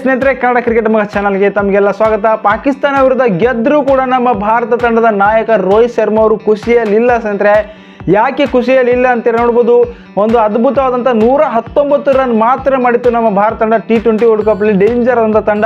ಸ್ನೇಹಿತರೆ, ಕನ್ನಡ ಕ್ರಿಕೆಟ್ ಮಗ ಚಾನಲ್ಗೆ ತಮಗೆಲ್ಲ ಸ್ವಾಗತ. ಪಾಕಿಸ್ತಾನ ವಿರುದ್ಧ ಗೆದ್ದರೂ ಕೂಡ ನಮ್ಮ ಭಾರತ ತಂಡದ ನಾಯಕ ರೋಹಿತ್ ಶರ್ಮಾ ಅವರು ಖುಷಿಯಲ್ಲಿಲ್ಲ ಸ್ನೇಹಿತರೆ. ಯಾಕೆ ಖುಷಿಯಲ್ಲಿಲ್ಲ ಅಂತ ನೋಡ್ಬೋದು. ಒಂದು ಅದ್ಭುತವಾದಂಥ ನೂರ ಹತ್ತೊಂಬತ್ತು ರನ್ ಮಾತ್ರ ಮಾಡಿತ್ತು ನಮ್ಮ ಭಾರತ ತಂಡ. ಟಿ ಟ್ವೆಂಟಿ ವರ್ಲ್ಡ್ ಕಪ್ಲಿ ಡೇಂಜರ್ ಅಂತ ತಂಡ.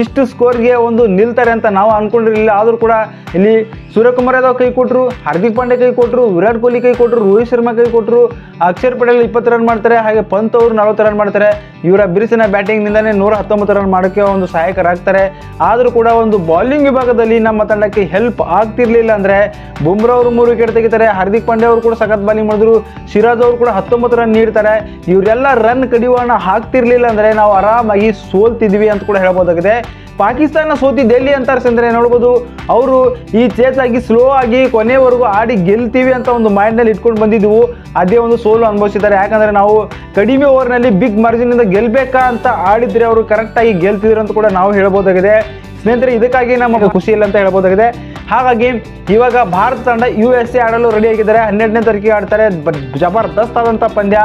ಇಷ್ಟು ಸ್ಕೋರ್ಗೆ ಒಂದು ನಿಲ್ತಾರೆ ಅಂತ ನಾವು ಅನ್ಕೊಂಡಿರಲಿಲ್ಲ. ಆದರೂ ಕೂಡ ಇಲ್ಲಿ ಸೂರ್ಯಕುಮಾರ್ ಯಾದವ್ ಕೈ ಕೊಟ್ಟರು ಹಾರ್ದಿಕ್ ಪಾಂಡೆ ಕೈ ಕೊಟ್ಟರು ವಿರಾಟ್ ಕೊಹ್ಲಿ ಕೈ ಕೊಟ್ಟರು ರೋಹಿತ್ ಶರ್ಮಾ ಕೈ ಕೊಟ್ಟರು ಅಕ್ಷರ್ ಪಟೇಲ್ ಇಪ್ಪತ್ತು ರನ್ ಮಾಡ್ತಾರೆ, ಹಾಗೆ ಪಂತ್ ಅವರು ನಲವತ್ತು ರನ್ ಮಾಡ್ತಾರೆ. ಇವರ ಬಿರುಸಿನ ಬ್ಯಾಟಿಂಗ್ನಿಂದಲೇ ನೂರ ಹತ್ತೊಂಬತ್ತು ರನ್ ಮಾಡೋಕ್ಕೆ ಒಂದು ಸಹಾಯಕರಾಗ್ತಾರೆ. ಆದರೂ ಕೂಡ ಒಂದು ಬೌಲಿಂಗ್ ವಿಭಾಗದಲ್ಲಿ ನಮ್ಮ ತಂಡಕ್ಕೆ ಹೆಲ್ಪ್ ಆಗ್ತಿರ್ಲಿಲ್ಲ ಅಂದರೆ ಬುಮ್ರಾ ಅವರು ಮೂರು ವಿಕೆಟ್ ತೆಗಿತಾರೆ. ಹಾರ್ದಿಕ್ ಪಾಂಡೆ ಅವರು ಕೂಡ ಸಖತ್ ಬಾಲಿಂಗ್ ಮಾಡಿದ್ರು. ಸಿರಾಜ್ ಅವರು ಕೂಡ ಹತ್ತೊಂಬತ್ತು ರನ್ ನೀಡ್ತಾರೆ. ಇವರೆಲ್ಲ ರನ್ ಕಡಿವಾಣ ಹಾಕ್ತಿರ್ಲಿಲ್ಲ ಅಂದರೆ ನಾವು ಆರಾಮಾಗಿ ಸೋಲ್ತಿದ್ವಿ ಅಂತ ಕೂಡ ಹೇಳ್ಬೋದಾಗಿದೆ. ಪಾಕಿಸ್ತಾನ ಸೋತಿ ಎಲ್ಲಿ ಅಂತಾರೆ ಅಂದ್ರೆ ನೋಡ್ಬೋದು, ಅವರು ಈ ಚೇಸ್ ಆಗಿ ಸ್ಲೋ ಆಗಿ ಕೊನೆವರೆಗೂ ಆಡಿ ಗೆಲ್ತೀವಿ ಅಂತ ಒಂದು ಮೈಂಡ್ನಲ್ಲಿ ಇಟ್ಕೊಂಡು ಬಂದಿದ್ದೆವು ಅದೇ ಒಂದು ಸೋಲು ಅನುಭವಿಸಿದ್ದಾರೆ. ಯಾಕಂದರೆ ನಾವು ಕಡಿಮೆ ಓವರ್ನಲ್ಲಿ ಬಿಗ್ ಮಾರ್ಜಿನಿಂದ ಗೆಲ್ಬೇಕಾ ಅಂತ ಆಡಿದ್ರೆ ಅವರು ಕರೆಕ್ಟಾಗಿ ಗೆಲ್ತಿದ್ರು ಅಂತ ಕೂಡ ನಾವು ಹೇಳ್ಬೋದಾಗಿದೆ. ಸ್ನೇಹಿತರೆ, ಇದಕ್ಕಾಗಿ ನಮಗೆ ಖುಷಿ ಇಲ್ಲ ಅಂತ ಹೇಳ್ಬೋದಾಗಿದೆ. ಹಾಗಾಗಿ ಇವಾಗ ಭಾರತ ತಂಡ ಯು ಎಸ್ ಎ ಆಡಲು ರೆಡಿ ಆಗಿದ್ದಾರೆ. ಹನ್ನೆರಡನೇ ತಾರೀಕಿಗೆ ಆಡ್ತಾರೆ. ಬಟ್ ಜಬರ್ದಸ್ತ್ ಆದಂಥ ಪಂದ್ಯ.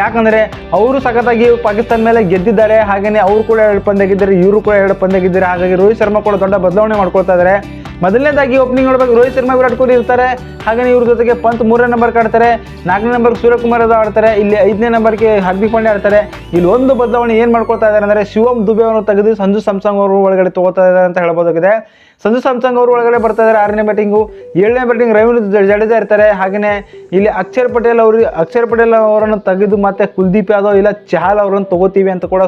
ಯಾಕಂದರೆ ಅವರು ಸಖತ್ತಾಗಿ ಪಾಕಿಸ್ತಾನ ಮೇಲೆ ಗೆದ್ದಿದ್ದಾರೆ. ಹಾಗೆಯೇ ಅವರು ಕೂಡ ಎರಡು ಪಂದ್ಯ ಇವರು ಕೂಡ ಎರಡು ಪಂದ್ಯ ಹಾಗಾಗಿ ರೋಹಿತ್ ಶರ್ಮಾ ಕೂಡ ದೊಡ್ಡ ಬದಲಾವಣೆ ಮಾಡ್ಕೊಳ್ತಾ ಇದ್ದಾರೆ. ಮೊದಲನೇದಾಗಿ ಓಪನಿಂಗ್ ನೋಡಬೇಕು. ರೋಹಿತ್ ಶರ್ಮಾ ವಿರಾಟ್ ಕೊಹ್ಲಿ ಇರ್ತಾರೆ. ಹಾಗೆಯೇ ಇವ್ರ ಜೊತೆಗೆ ಪಂತ್ ಮೂರನೇ ನಂಬರ್ ಆಡ್ತಾರೆ ನಾಲ್ಕನೇ ನಂಬರ್ ಸೂರ್ಯಕುಮಾರ್ ಯಾದವ್ ಆಡ್ತಾರೆ. ಇಲ್ಲಿ ಐದನೇ ನಂಬರ್ಗೆ ಹಾರ್ದಿಕ್ ಪಾಂಡ್ಯ ಆಡ್ತಾರೆ. ಇಲ್ಲಿ ಒಂದು ಬದಲಾವಣೆ ಏನು ಮಾಡ್ಕೊಳ್ತಾ ಇದ್ದಾರೆ ಅಂದರೆ ಶಿವಮ್ ದುಬೆ ಅವರು ತೆಗೆದು ಸಂಜು ಸ್ಯಾಮ್ಸಂಗ್ ಅವರು ಒಳಗಡೆ ತಗೋತಾ ಇದ್ದಾರೆ ಅಂತ ಹೇಳ್ಬೋದಾಗಿದೆ. ಸಂಜು ಸ್ಯಾಮ್ಸಂಗ್ ಅವರು ಒಳಗಡೆ ಬರ್ತಾ ಇದ್ದಾರೆ ಆರನೇ ಬ್ಯಾಟಿಂಗು ಏಳನೇ ಬ್ಯಾಟಿಂಗ್ ರವೀಂದ್ರ ಜಡೇಜಾ ಇರ್ತಾರೆ. ಹಾಗೆಯೇ ಇಲ್ಲಿ ಅಕ್ಷರ್ ಪಟೇಲ್ ಅವರು ಅಕ್ಷರ್ ಪಟೇಲ್ ಅವರನ್ನು ತೆಗೆದು ಮತ್ತೆ ಕುಲ್ದೀಪ್ ಯಾದವ್ ಇಲ್ಲ ಚಹಲ್ ಅವರನ್ನು ತಗೋತೀವಿ ಅಂತ ಕೂಡ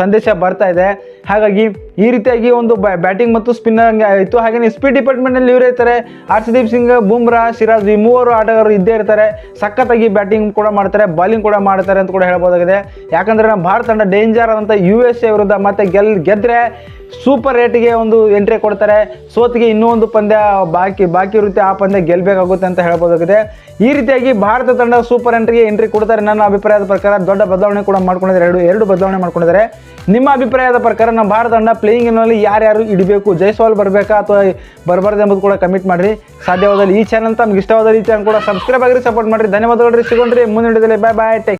ಸಂದೇಶ ಬರ್ತಾ ಇದೆ. ಹಾಗಾಗಿ ಈ ರೀತಿಯಾಗಿ ಒಂದು ಬ್ಯಾಟಿಂಗ್ ಮತ್ತು ಸ್ಪಿನ್ನರ್ ಆಯಿತು. ಹಾಗೆಯೇ ಸ್ಪೀಡ್ ಡಿಪಾರ್ಟ್ಮೆಂಟ್ನಲ್ಲಿ ಇವರೇ ಇರ್ತಾರೆ. ಹರ್ಷದೀಪ್ ಸಿಂಗ್, ಬುಮ್ರಾ ಸಿರಾಜ್ ಈ ಮೂವರು ಆಟಗಾರರು ಇದ್ದೇ ಇರ್ತಾರೆ. ಸಖತ್ತಾಗಿ ಬ್ಯಾಟಿಂಗ್ ಕೂಡ ಮಾಡ್ತಾರೆ ಬಾಲಿಂಗ್ ಕೂಡ ಮಾಡ್ತಾರೆ ಅಂತ ಕೂಡ ಹೇಳ್ಬೋದಾಗಿದೆ. ಯಾಕಂದರೆ ನಮ್ಮ ಭಾರತ ತಂಡ ಡೇಂಜರ್ ಆದಂಥ ಯು ಎಸ್ ಎ ವಿರುದ್ಧ ಮತ್ತೆ ಗೆಲ್ ಗೆದ್ದರೆ ಸೂಪರ್ ರೇಟಿಗೆ ಒಂದು ಎಂಟ್ರಿ ಕೊಡ್ತಾರೆ. ಸೋತಿಗೆ ಇನ್ನೂ ಪಂದ್ಯ ಬಾಕಿ ಬಾಕಿ ಇರುತ್ತೆ. ಆ ಪಂದ್ಯ ಗೆಲ್ಲಬೇಕಾಗುತ್ತೆ ಅಂತ ಹೇಳ್ಬೋದಾಗಿದೆ. ಈ ರೀತಿಯಾಗಿ ಭಾರತ ತಂಡ ಸೂಪರ್ ಎಂಟ್ರಿಗೆ ಎಂಟ್ರಿ ಕೊಡ್ತಾರೆ. ನನ್ನ ಅಭಿಪ್ರಾಯದ ಪ್ರಕಾರ ದೊಡ್ಡ ಬದಲಾವಣೆ ಕೂಡ ಮಾಡ್ಕೊಂಡಿದ್ದಾರೆ. ಎರಡು ಎರಡು ಬದಲಾವಣೆ ಮಾಡ್ಕೊಂಡಿದ್ದಾರೆ. ನಿಮ್ಮ ಅಭಿಪ್ರಾಯದ ಪ್ರಕಾರ ನಮ್ಮ ಭಾರತ ತಂಡ ಪ್ಲೇಯಿಂಗ್ನಲ್ಲಿ ಯಾರ್ಯಾರು ಇಡಬೇಕು ಜೈಸ್ವಾಲ್ ಬರಬೇಕಾ ಅಥವಾ ಬರಬಾರ್ದು ಎಂಬುದು ಕೂಡ ಕಮಿಟ್ ಮಾಡಿರಿ. ಸಾಧ್ಯವಾದಲ್ಲಿ ಈ ಚಾನಲ್ ತಮ್ಗೆ ಇಷ್ಟವಾದ ಈ ಚಾನಲ್ ಕೂಡ ಸಬ್ಸ್ಕ್ರೈಬ್ ಆಗಿರಿ ಸಪೋರ್ಟ್ ಮಾಡಿರಿ. ಧನ್ಯವಾದಗಳು ಸಿಗೋಣ್ರಿ. ಮುಂದಿನ ಬಾಯ್ ಬಾಯ್ ಟೇಕ್